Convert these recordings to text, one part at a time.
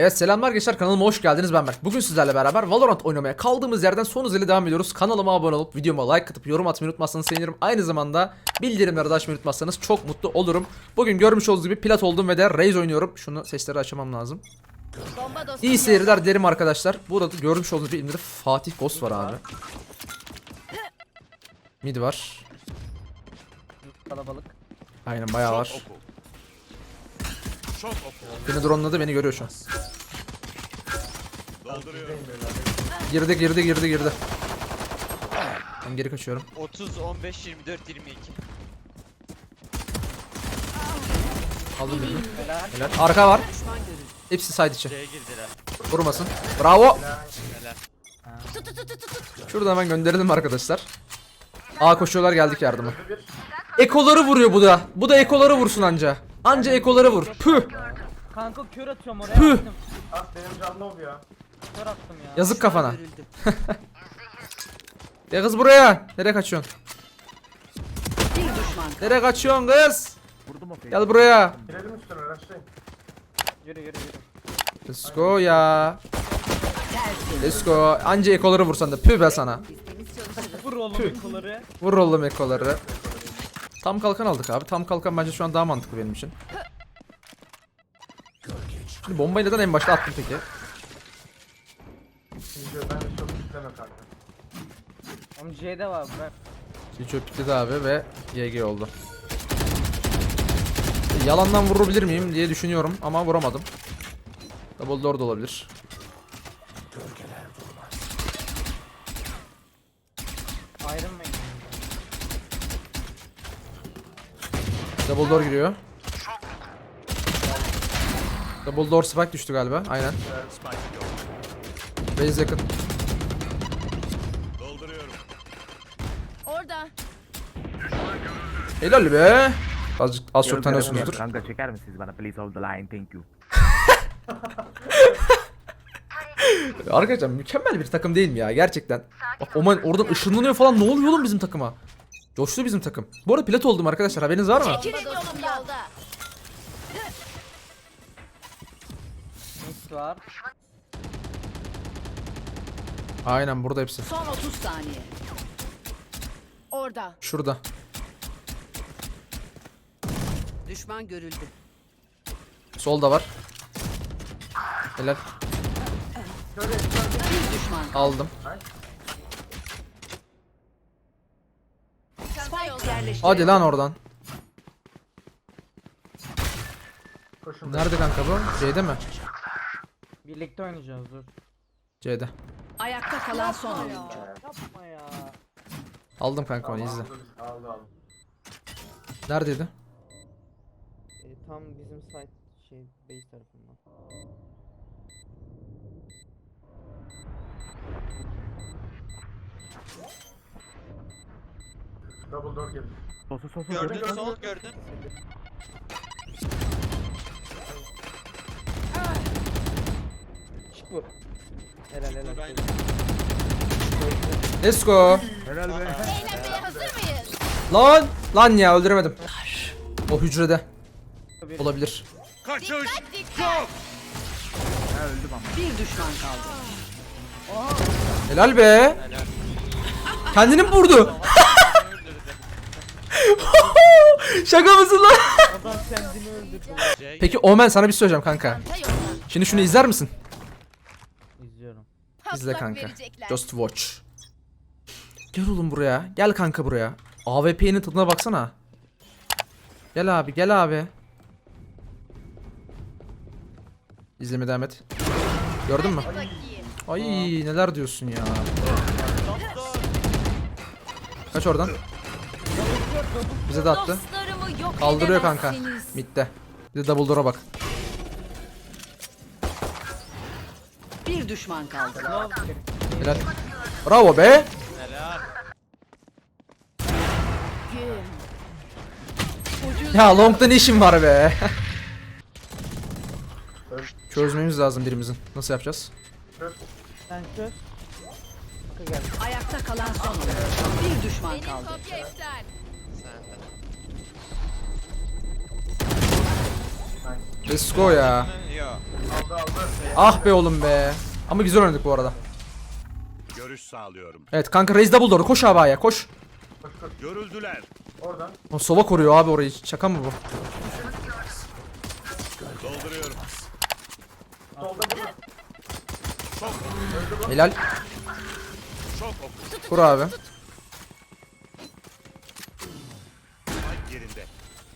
Evet selamlar gençler kanalıma hoş geldiniz ben Berk. Bugün sizlerle beraber Valorant oynamaya kaldığımız yerden son hızıyla devam ediyoruz. Kanalıma abone olup videoma like atıp yorum atmayı unutmazsanız sevinirim. Aynı zamanda bildirimleri de açmayı unutmazsanız çok mutlu olurum. Bugün görmüş olduğunuz gibi plat oldum ve de Raze oynuyorum. Şunu sesleri açamam lazım. İyi seyirler derim arkadaşlar. Burada görmüş olduğunuz gibi Fatih Ghost var abi. Mid var. Kalabalık. Aynen bayağı var. Beni droneladı beni görüyor şu an. Girdi girdi girdi girdi. Ben geri kaçıyorum. 30, 15, 24, 22. Aldım birini. Helal. Helal. Arka var. Hepsi side içi. C'ye girdiler. Vurmasın. Bravo. Helal. Şuradan hemen gönderelim arkadaşlar. A koşuyorlar geldik yardıma. Ekoları vuruyor bu da. Bu da ekoları vursun anca. Anca ekoları vur. Püh. Kanka kör atıyorum oraya Püh. attım. At benim canlı ol ya. Kör attım ya. Yazık kafana. ya kız buraya. Nereye kaçıyorsun? Nereye kaçıyorsun kız? Gel buraya. Girelim üstüne uğraşlayın. Yürü yürü yürü. Let's go ya. Let's go. Anca ekoları vursan da püh be sana. Vur oğlum kolları. Vur oğlum ekoları. Tam kalkan aldık abi. Tam kalkan bence şu an daha mantıklı benim için. Şimdi bombayı neden en başta attım peki? Şimdi ben çok yükleme kanka. Oğlum C'de var bırak. Şimdi çöplükledi abi ve YG oldu. Yalandan vurabilir miyim diye düşünüyorum ama vuramadım. Double door da olabilir. Double door giriyor. Double door spike düştü galiba. Aynen. Base yakın. Dolduruyorum. Orada. Helal be. Azıcık az çok tanıyorsunuzdur. Kanka çeker misiniz bana please hold the line thank you. Arkadaşlar mükemmel bir takım değil mi ya gerçekten. Bak Oman oradan ışınlanıyor falan ne oluyor oğlum bizim takıma? Coştu bizim takım. Bu arada plat oldum arkadaşlar haberiniz var mı? Yolda. Mis var. Aynen burada hepsi. Son 30 saniye. Orada. Şurada. Düşman görüldü. Solda var. Helal. Bir düşman. Aldım. Spike yerleştirildi. Hadi lan oradan. Koşun. Nerede kanka bu? C'de mi? Birlikte oynayacağız dur. C'de. Ayakta kalan son oyuncu. Yapma ya. Aldım kanka onu izle. Aldı. aldı. Neredeydi? E, tam bizim site şey base tarafından. Double door geldi. Sol sol sol sol. Gördün, sol gördün. Çık bu. Helal helal. Let's go. Helal be. Eğlenmeye hazır mıyız? Lan! Lan ya öldüremedim. O hücrede. Olabilir. Kaçış. Dikkat. Ha öldüm ama. Bir düşman kaldı. Helal be. Kendini mi vurdu? Şaka mısın lan? Adam kendini öldürdü. Peki Omen sana bir şey söyleyeceğim kanka. Şimdi şunu izler misin? İzliyorum. İzle kanka. Just watch. Gel oğlum buraya. Gel kanka buraya. AWP'nin tadına baksana. Gel abi, gel abi. İzleme devam et. Gördün mü? Ay neler diyorsun ya. Kaç oradan. Bize de attı. Dostlarımı yok Kaldırıyor kanka. edemezsiniz. Mid'de. Bir de double door'a bak. Bir düşman kaldı. Helal. Bravo be. Ya long'da ne işin var be? Çözmemiz lazım birimizin. Nasıl yapacağız? Sen çöz. Kanka gel. Ayakta kalan son oyuncu. Bir düşman kaldı. kopya iptal. Let's go ya. Ah be oğlum be. Ama güzel oynadık bu arada. Görüş sağlıyorum. Evet kanka Raze double door. Koş abi A'ya koş. Görüldüler. Oradan. O sola koruyor abi orayı. Şaka mı bu? Dolduruyorum. Solda burada. Çok Helal. çok oku. Kur abi.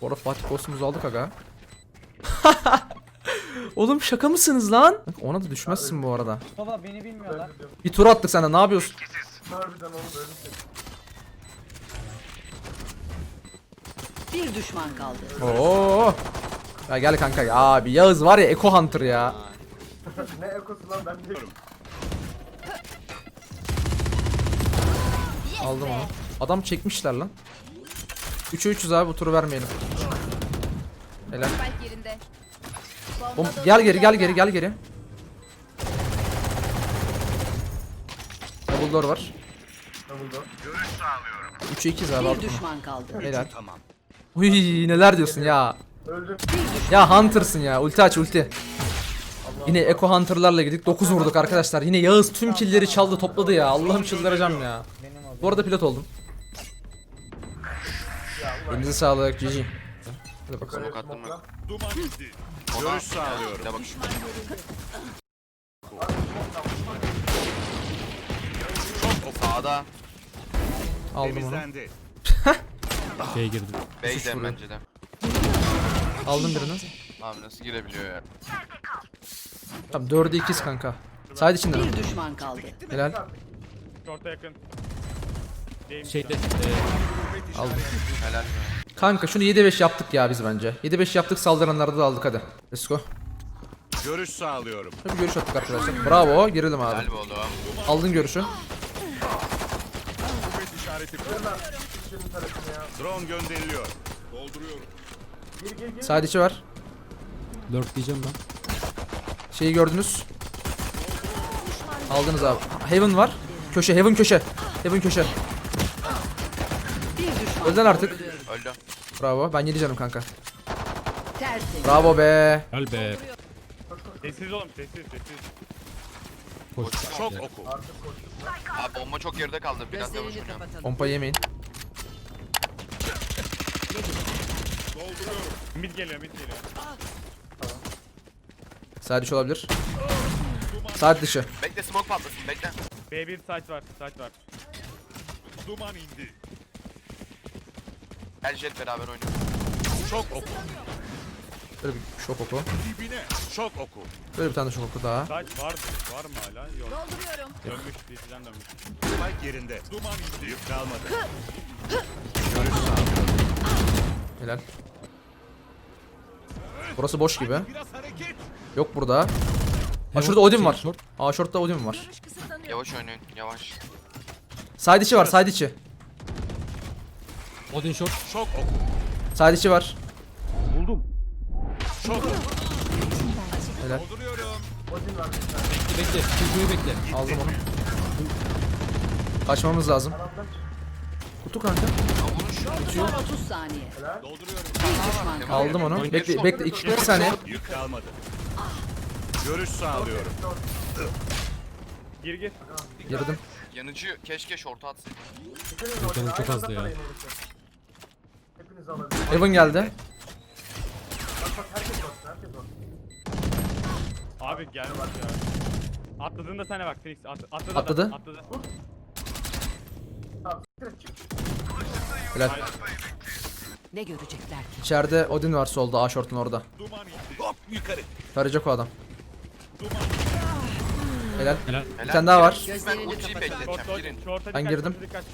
Bu arada Fatih Kostümüzü aldık aga. Oğlum şaka mısınız lan? Ona da düşmezsin bu arada. Baba beni bilmiyorlar. Bir tur attık senden ne yapıyorsun? Harbiden oğlum böyle bir şey. Bir düşman kaldı. Oo. Ya gel kanka ya abi Yağız var ya Eco Hunter ya. ne ekosu lan ben de. Aldım onu. Adam çekmişler lan. 3'e 300 abi bu turu vermeyelim. Helal. Spike dostum gel geri gel geri gel geri. Double door var. Double door. 3'e 200 abi Bir düşman kaldı. Helal. Tamam. Uy neler diyorsun ya. Öldüm. Ya Hunter'sın ya. Ulti aç ulti. Yine Eco Hunter'larla gittik. 9 vurduk arkadaşlar. Yine Yağız tüm killleri çaldı topladı ya. Allah'ım çıldıracağım ya. Bu arada pilot oldum. Elinize sağlık GG. Hadi bakalım. Smoke'la. Duman indi. Görüş sağlıyorum. Çok oku. Sağda Aldım onu. Temizlendi. Şeye girdi. Beyden bence de. Aldım birini. Abi nasıl girebiliyor ya? Tamam 4'e 2'yiz kanka. Side içinde mi? Bir düşman kaldı. Helal. Orta yakın. Şeyde e, Aldım. Helal be. Kanka şunu 7-5 yaptık ya biz bence. 7-5 yaptık saldıranlarda da aldık hadi. Let's go. Görüş sağlıyorum. Şöyle bir görüş attık arkadaşlar. Bravo. Girelim abi. Be oğlum. Aldın görüşü. Kuvvet işareti. Drone gönderiliyor. Dolduruyorum. Side içi var. lurk diyeceğim ben. Şeyi gördünüz. Aldınız abi. Heaven var. Köşe, Heaven köşe. Heaven köşe. Öldün artık. Öldü. Bravo. Ben 7 canım kanka. tertemiz. Bravo be. Gel be. Sessiz oğlum sessiz sessiz. Koş. Çok Gel. oku. Abi bomba çok geride kaldı. Biraz yavaş Gözlerini oynayalım. kapatalım. Pompa yemeyin. Mid geliyor mid geliyor. Side içi olabilir. Side dışı. Bekle smoke patlasın bekle. B1 site var site var. Duman indi. Gel jet beraber oynayalım. Çok oku. Böyle bir şok oku. Dibine. Çok oku. Böyle bir tane şok oku daha. Site var var mı hala? Yok. Dolduruyorum. Dönmüş DC'den dönmüş. Spike yerinde. Duman indi. Yük kalmadı. Görüş sağlıyorum. Helal. Burası boş gibi. Biraz hareket. Yok burada. Aa şurada Odin var. Aa short'ta Odin var. Yavaş oynayın yavaş. Side içi var, side içi. Odin short. Çok oku. Side içi var. Çok oku. Helal. Dolduruyorum. Odin var. Bekle bekle. Çocuğu bekle. Aldım onu. Kaçmamız lazım. Kutu kanka. Son 30 saniye. Dolduruyorum. Bir düşman. Aldım onu. Bekle, bekle. 2 2 saniye. Yük kalmadı. Görüş sağlıyorum. Gir gir. Girdim. Yanıcı keşke short atsın. Hepiniz Canım çok azdı ya. Hepiniz alabilirsiniz. Heaven geldi. Bak bak herkes baksın herkes baksın. Abi gel bak ya. Atladığında sana bak Phoenix at, atladı. Atladı. adam, Atladı. Tamam çık. Helal. Ne görecekler ki? İçeride Odin var solda A short'un orada. Hop yukarı. Tarayacak o adam. Helal. Helal. Bir tane daha var. Ben Gözlerini ultiyi. Short. Girin. girdim. dikkat.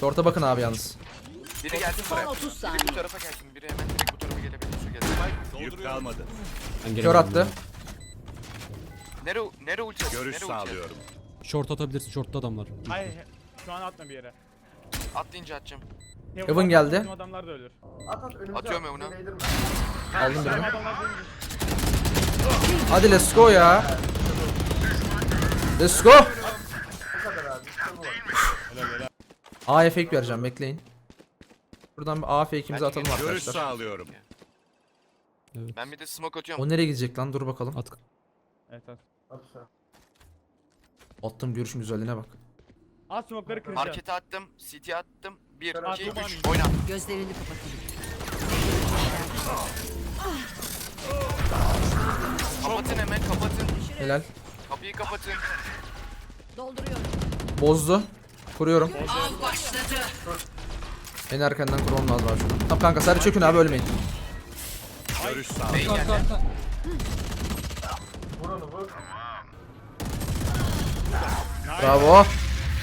Short'a bakın abi yalnız. Biri gelsin Son buraya. 30 Biri bu saniye. tarafa gelsin. Biri hemen direkt bu tarafa gelebilir. Su gelsin. Yük kalmadı. Ben Kör gelemedim attı. ya. Nere, nere ulti Görüş nere ulti sağlıyorum. Short atabilirsin. Short'ta adamlar. Hayır şu an atma bir yere. Atlayınca atacağım. Evan geldi. Bizim adamlar da ölür. At at önümüze Atıyorum bizi değdirme. Aldım Bizim birini. adamlar da ölür. Hadi let's go ya. Let's go. Bu kadar abi. İşte bu var. A fake vereceğim bekleyin. Buradan bir A fake'imizi atalım Görüş arkadaşlar. sağlıyorum. Evet. Ben bir de smoke atıyorum. O nereye gidecek lan? Dur bakalım. At. Evet at. At sen. Attığım görüşün güzelliğine bak. At smoke'ları kıracağım. Markete attım. CT attım. 1, Duman 2, indi. 3. Oyna. Gözlerini kapatın. Kapatın hemen kapatın. Helal. Kapıyı kapatın. Dolduruyorum. Bozdu. Kuruyorum. En erkenden kurmam lazım abi şunu. Tamam kanka sadece çökün abi ölmeyin. Görüş sağ. Vur. Bravo.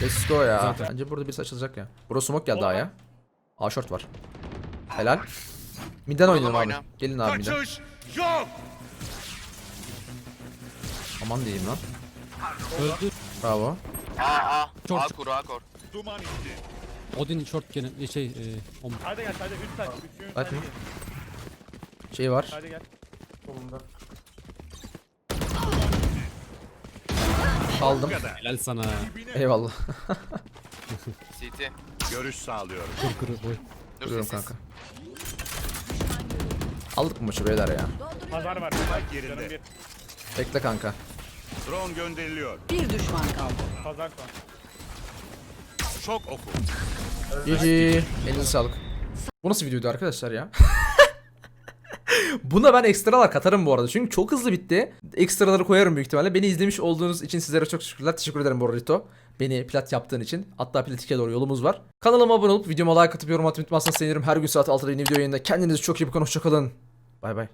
Let's go ya. Bence burada birisi açılacak ya. Burası smoke geldi A'ya. A short var. Helal. Midden oynayalım abi. oyna. Gelin abi midden. Yok. Aman diyeyim lan. Öldü. Bravo. A. Çok- A kur A kur. Duman indi. Odin short gene e, şey e, om. Hadi gel hadi 3 saat. 3 Hadi. saat. Şey var. Hadi gel. Solunda. Aldım. Helal sana. Eyvallah. CT. Görüş sağlıyorum. Kır kır boy. Dur Duruyorum sessiz. kanka. Aldık bu maçı beyler ya. Pazar var. Spike yerinde. Canım bir. Bekle kanka. Drone gönderiliyor. Bir düşman kaldı. Pazar son. Şok oku. GG. Elinize sağlık. Bu nasıl videoydu arkadaşlar ya? Buna ben ekstralar katarım bu arada. Çünkü çok hızlı bitti. Ekstraları koyarım büyük ihtimalle. Beni izlemiş olduğunuz için sizlere çok teşekkürler. Teşekkür ederim Borrito. Beni plat yaptığın için. Hatta Platik'e doğru yolumuz var. Kanalıma abone olup videoma like atıp yorum atmayı unutmazsanız sevinirim. Her gün saat 6'da yeni video yayında. Kendinize çok iyi bakın. Hoşçakalın. Bay bay.